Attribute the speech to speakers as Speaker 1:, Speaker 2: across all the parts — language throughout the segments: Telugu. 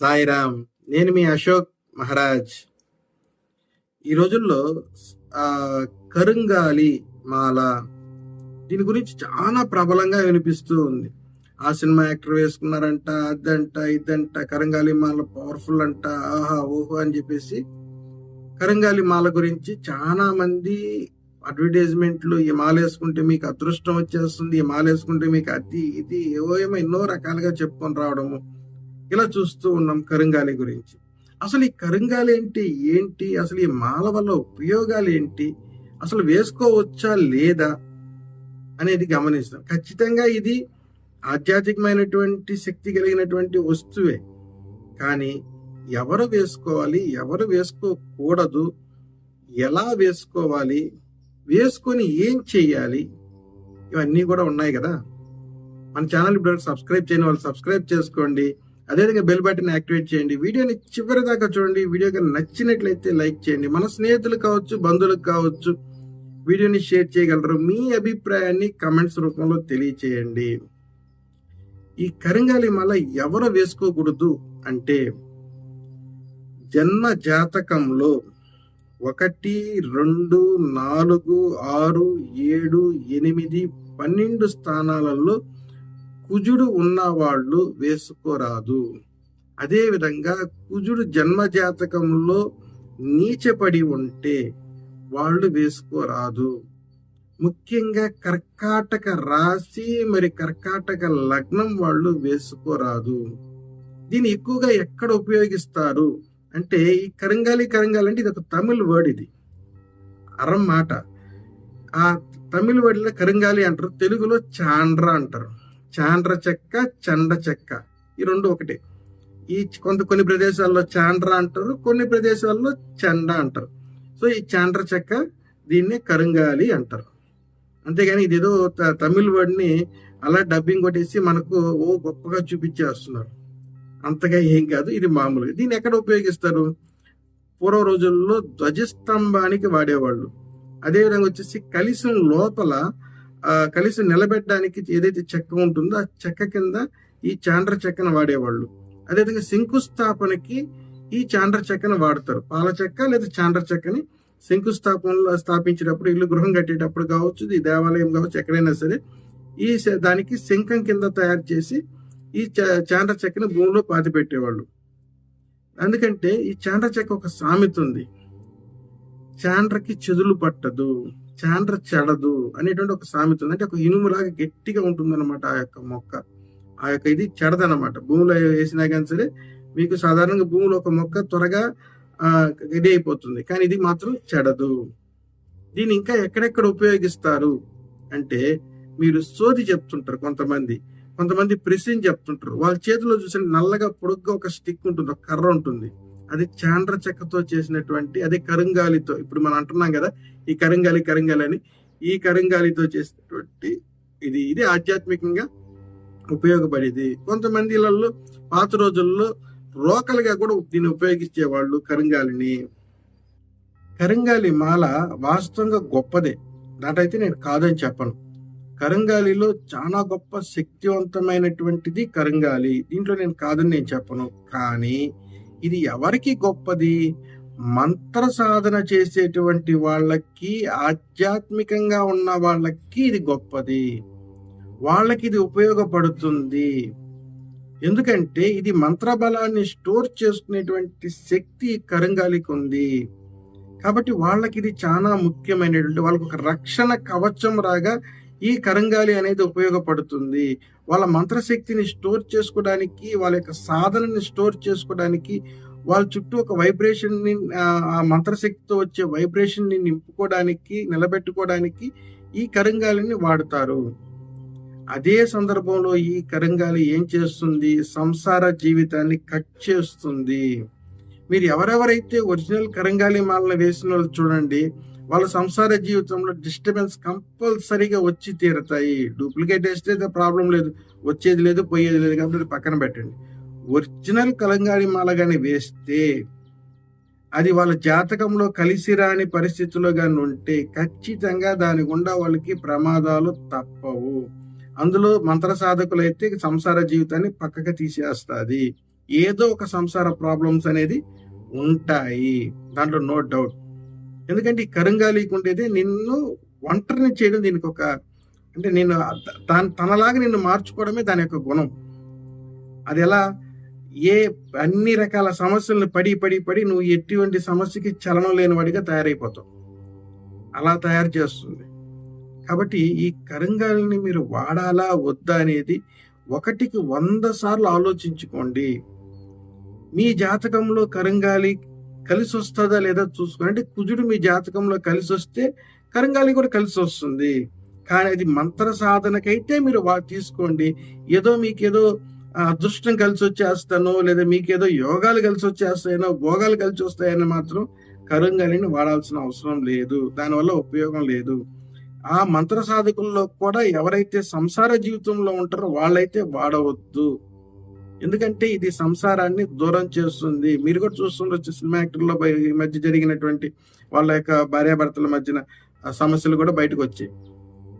Speaker 1: సాయిరామ్ నేను మీ అశోక్ మహారాజ్. ఈ రోజుల్లో కరుంగాలి మాల దీని గురించి చాలా ప్రబలంగా వినిపిస్తూ ఉంది. ఆ సినిమా యాక్టర్ వేసుకున్నారంట అదంట ఇదంట కరంగాలి మాల పవర్ఫుల్ అంట ఆహా ఓహో అని చెప్పేసి కరంగాలి మాల గురించి చాలా మంది అడ్వర్టైజ్మెంట్లు ఈ మాలేసుకుంటే మీకు అదృష్టం వచ్చేస్తుంది ఈ మాలేసుకుంటే మీకు అది ఇది ఏవో ఏమో ఎన్నో రకాలుగా చెప్పుకొని రావడము. ఇలా చూస్తూ ఉన్నాం కరుంగాలి గురించి. అసలు ఈ కరుంగాలి ఏంటి? ఏంటి? అసలు ఈ మాల వల్ల ఉపయోగాలు ఏంటి? అసలు వేసుకోవచ్చా లేదా అనేది గమనిస్తాం. ఖచ్చితంగా ఇది ఆధ్యాత్మికమైనటువంటి శక్తి కలిగినటువంటి వస్తువే. కానీ ఎవరు వేసుకోవాలి? ఎవరు వేసుకోకూడదు? ఎలా వేసుకోవాలి? వేసుకొని ఏం చెయ్యాలి? ఇవన్నీ కూడా ఉన్నాయి కదా. మన ఛానల్ ఇప్పుడు సబ్స్క్రైబ్ చేయని వాళ్ళు సబ్స్క్రైబ్ చేసుకోండి. అదేవిధంగా బెల్ బటన్ యాక్టివేట్ చేయండి. వీడియోని చివరి దాకా చూడండి. వీడియో కానీ నచ్చినట్లయితే లైక్ చేయండి. మన స్నేహితులు కావచ్చు బంధువులకు కావచ్చు వీడియోని షేర్ చేయగలరు. మీ అభిప్రాయాన్ని కమెంట్స్ రూపంలో తెలియచేయండి. ఈ కరింగాలి మల ఎవరు వేసుకోకూడదు అంటే జన్మ జాతకంలో ఒకటి రెండు నాలుగు ఆరు ఏడు ఎనిమిది పన్నెండు స్థానాలలో కుజుడు ఉన్నవాళ్ళు వేసుకోరాదు. అదేవిధంగా కుజుడు జన్మ జాతకంలో నీచపడి ఉంటే వాళ్ళు వేసుకోరాదు. ముఖ్యంగా కర్కాటక రాశి మరి కర్కాటక లగ్నం వాళ్ళు వేసుకోరాదు. దీన్ని ఎక్కువగా ఎక్కడ ఉపయోగిస్తారు? అంటే ఈ కరంగాలి కరంగాలి అంటే ఇది ఒక తమిళ్ వర్డ్ ఇది. అరం మాట. ఆ తమిళ్ వర్డ్లో కరంగాలి అంటారు తెలుగులో చాండ్ర అంటారు. చాండ్ర చెక్క చండ చెక్క. ఈ రెండు ఒకటే. ఈ కొంత కొన్ని ప్రదేశాల్లో చాండ్ర అంటారు కొన్ని ప్రదేశాల్లో చండ అంటారు. సో ఈ చాండ్ర చెక్క దీన్ని కరంగాలి అంటారు. అంతేగాని ఇదేదో త- తమిళ్ వర్డ్ని అలా డబ్బింగ్ కొట్టేసి మనకు ఓ గొప్పగా చూపించేస్తున్నారు. అంతగా ఏం కాదు ఇది మామూలుగా. దీన్ని ఎక్కడ ఉపయోగిస్తారు? పూర్వ రోజుల్లో ధ్వజస్తంభానికి వాడేవాళ్ళు. అదేవిధంగా వచ్చేసి కలిసం లోపల ఆ కలిసి నిలబెట్టడానికి ఏదైతే చెక్క ఉంటుందో ఆ చెక్క కింద ఈ చాండ్ర చెక్కను వాడేవాళ్ళు. అదేవిధంగా శంకుస్థాపనకి ఈ చాండ్ర చెక్కను వాడతారు. పాల చెక్క లేదా చాండ్ర చెక్కని శంకుస్థాపనలో స్థాపించేటప్పుడు ఇల్లు గృహం కట్టేటప్పుడు కావచ్చు ఈ దేవాలయం కావచ్చు ఎక్కడైనా సరే ఈ శ- దానికి శంఖం కింద తయారు చేసి ఈ చా- చాండ్ర చెక్కని భూమిలో పాతి పెట్టేవాళ్ళు ఎందుకంటే ఈ చాండ్ర చెక్క ఒక సామెత ఉంది. చాండ్రకి చెదులు పట్టదు చాండ్ర చెడదు అనేటువంటి ఒక సామెత ఉంది. అంటే ఒక ఇనుములాగా గట్టిగా ఉంటుంది అనమాట ఆ యొక్క మొక్క. ఆ యొక్క ఇది చెడదనమాట భూమిలో వేసినా కానీ సరే మీకు సాధారణంగా భూమిలో ఒక మొక్క త్వరగా ఇది అయిపోతుంది. కానీ ఇది మాత్రం చెడదు. దీన్ని ఇంకా ఎక్కడెక్కడ ఉపయోగిస్తారు? అంటే మీరు సోది చెప్తుంటారు కొంతమంది. కొంతమంది ప్రెసిన్ చెప్తుంటారు. వాళ్ళ చేతిలో చూసండి నల్లగా పొడుగ్గా ఒక స్టిక్ ఉంటుంది ఒక కర్ర ఉంటుంది. అది చాండ్ర చెక్కతో చేసినటువంటి అదే కరుంగాలితో ఇప్పుడు మనం అంటున్నాం కదా ఈ కరుంగాలి కరుంగాలి అని ఈ కరుంగాలితో చేసినటువంటి ఇది ఇది ఆధ్యాత్మికంగా ఉపయోగపడేది. కొంతమంది పాత రోజుల్లో రోకలుగా కూడా దీన్ని ఉపయోగించేవాళ్ళు కరుంగాలిని. కరుంగాలి మాల వాస్తవంగా గొప్పదే. దాటైతే నేను కాదని చెప్పను. కరంగాలిలో చాలా గొప్ప శక్తివంతమైనటువంటిది కరంగాలి. దీంట్లో నేను కాదని నేను చెప్పను. కానీ ఇది ఎవరికి గొప్పది? మంత్ర సాధన చేసేటువంటి వాళ్ళకి ఆధ్యాత్మికంగా ఉన్న వాళ్ళకి ఇది గొప్పది. వాళ్ళకి ఇది ఉపయోగపడుతుంది. ఎందుకంటే ఇది మంత్రబలాన్ని స్టోర్ చేసుకునేటువంటి శక్తి కరంగాలికి ఉంది. కాబట్టి వాళ్ళకి ఇది చాలా ముఖ్యమైనటువంటి వాళ్ళకి ఒక రక్షణ కవచం రాగా ఈ కరంగాలి అనేది ఉపయోగపడుతుంది. వాళ్ళ మంత్రశక్తిని స్టోర్ చేసుకోవడానికి వాళ్ళ యొక్క సాధనని స్టోర్ చేసుకోవడానికి వాళ్ళ చుట్టూ ఒక వైబ్రేషన్ని ఆ మంత్రశక్తితో వచ్చే వైబ్రేషన్ని నింపుకోవడానికి నిలబెట్టుకోవడానికి ఈ కరంగాలిని వాడుతారు. అదే సందర్భంలో ఈ కరంగాలి ఏం చేస్తుంది? సంసార జీవితాన్ని కట్ చేస్తుంది. మీరు ఎవరెవరైతే ఒరిజినల్ కరంగాలి మాలను వేసిన వాళ్ళు చూడండి వాళ్ళ సంసార జీవితంలో డిస్టర్బెన్స్ కంపల్సరీగా వచ్చి తీరుతాయి. డూప్లికేట్ వేస్తే ప్రాబ్లం లేదు. వచ్చేది లేదు పోయేది లేదు కాబట్టి పక్కన పెట్టండి. ఒరిజినల్ కలంగాడి మాల కానీ వేస్తే అది వాళ్ళ జాతకంలో కలిసి రాని పరిస్థితుల్లో కానీ ఉంటే ఖచ్చితంగా దాని గుండా వాళ్ళకి ప్రమాదాలు తప్పవు. అందులో మంత్ర సాధకులు అయితే సంసార జీవితాన్ని పక్కకు తీసేస్తుంది. ఏదో ఒక సంసార ప్రాబ్లమ్స్ అనేది ఉంటాయి. దాంట్లో నో డౌట్ ఎందుకంటే ఈ కరుంగాలికి ఉండేది నిన్ను ఒంటరిని చేయడం దీనికి ఒక అంటే నేను దాని తనలాగా నిన్ను మార్చుకోవడమే దాని యొక్క గుణం. అది ఎలా? ఏ అన్ని రకాల సమస్యలను పడి పడి పడి నువ్వు ఎటువంటి సమస్యకి చలనం లేని వాడిగా తయారైపోతావు. అలా తయారు చేస్తుంది. కాబట్టి ఈ కరంగాలిని మీరు వాడాలా వద్దా అనేది ఒకటికి వంద సార్లు ఆలోచించుకోండి. మీ జాతకంలో కరంగాలి కలిసి వస్తుందా లేదా చూసుకోండి అంటే కుజుడు మీ జాతకంలో కలిసి వస్తే కరంగాలి కూడా కలిసి వస్తుంది కానీ అది మంత్ర సాధనకైతే మీరు వా తీసుకోండి. ఏదో మీకేదో అదృష్టం కలిసి వచ్చేస్తానో లేదా మీకేదో యోగాలు కలిసి వచ్చేస్తాయనో భోగాలు కలిసి వస్తాయని మాత్రం కరంగాలిని వాడాల్సిన అవసరం లేదు. దానివల్ల ఉపయోగం లేదు. ఆ మంత్ర సాధకుల్లో కూడా ఎవరైతే సంసార జీవితంలో ఉంటారో వాళ్ళైతే వాడవద్దు. ఎందుకంటే ఇది సంసారాన్ని దూరం చేస్తుంది. మీరు కూడా చూస్తుండొచ్చు సినిమా యాక్టర్లో ఈ మధ్య జరిగినటువంటి వాళ్ళ యొక్క భార్యాభర్తల మధ్యన సమస్యలు కూడా బయటకు వచ్చాయి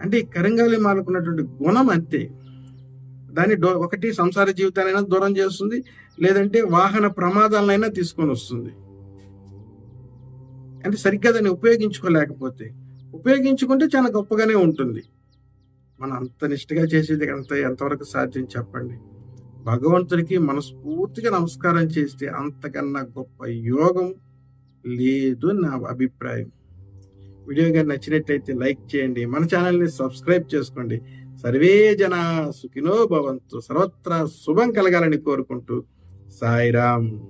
Speaker 1: అంటే ఈ కరంగాలి మాలకున్నటువంటి గుణం అంతే. దాన్ని డో ఒకటి సంసార జీవితానైనా దూరం చేస్తుంది లేదంటే వాహన ప్రమాదాలనైనా తీసుకొని వస్తుంది అంటే సరిగ్గా దాన్ని ఉపయోగించుకోలేకపోతే ఉపయోగించుకుంటే చాలా గొప్పగానే ఉంటుంది. మనం అంత నిష్ఠగా చేసేది అంత ఎంతవరకు సాధ్యం చెప్పండి. భగవంతుడికి మనస్ఫూర్తిగా నమస్కారం చేస్తే అంతకన్నా గొప్ప యోగం లేదు నా అభిప్రాయం. వీడియో కానీ నచ్చినట్టయితే లైక్ చేయండి మన ఛానల్ని సబ్స్క్రైబ్ చేసుకోండి. సర్వే జన సుఖినో భవంతు. సర్వత్రా శుభం కలగాలని కోరుకుంటూ సాయిరామ్.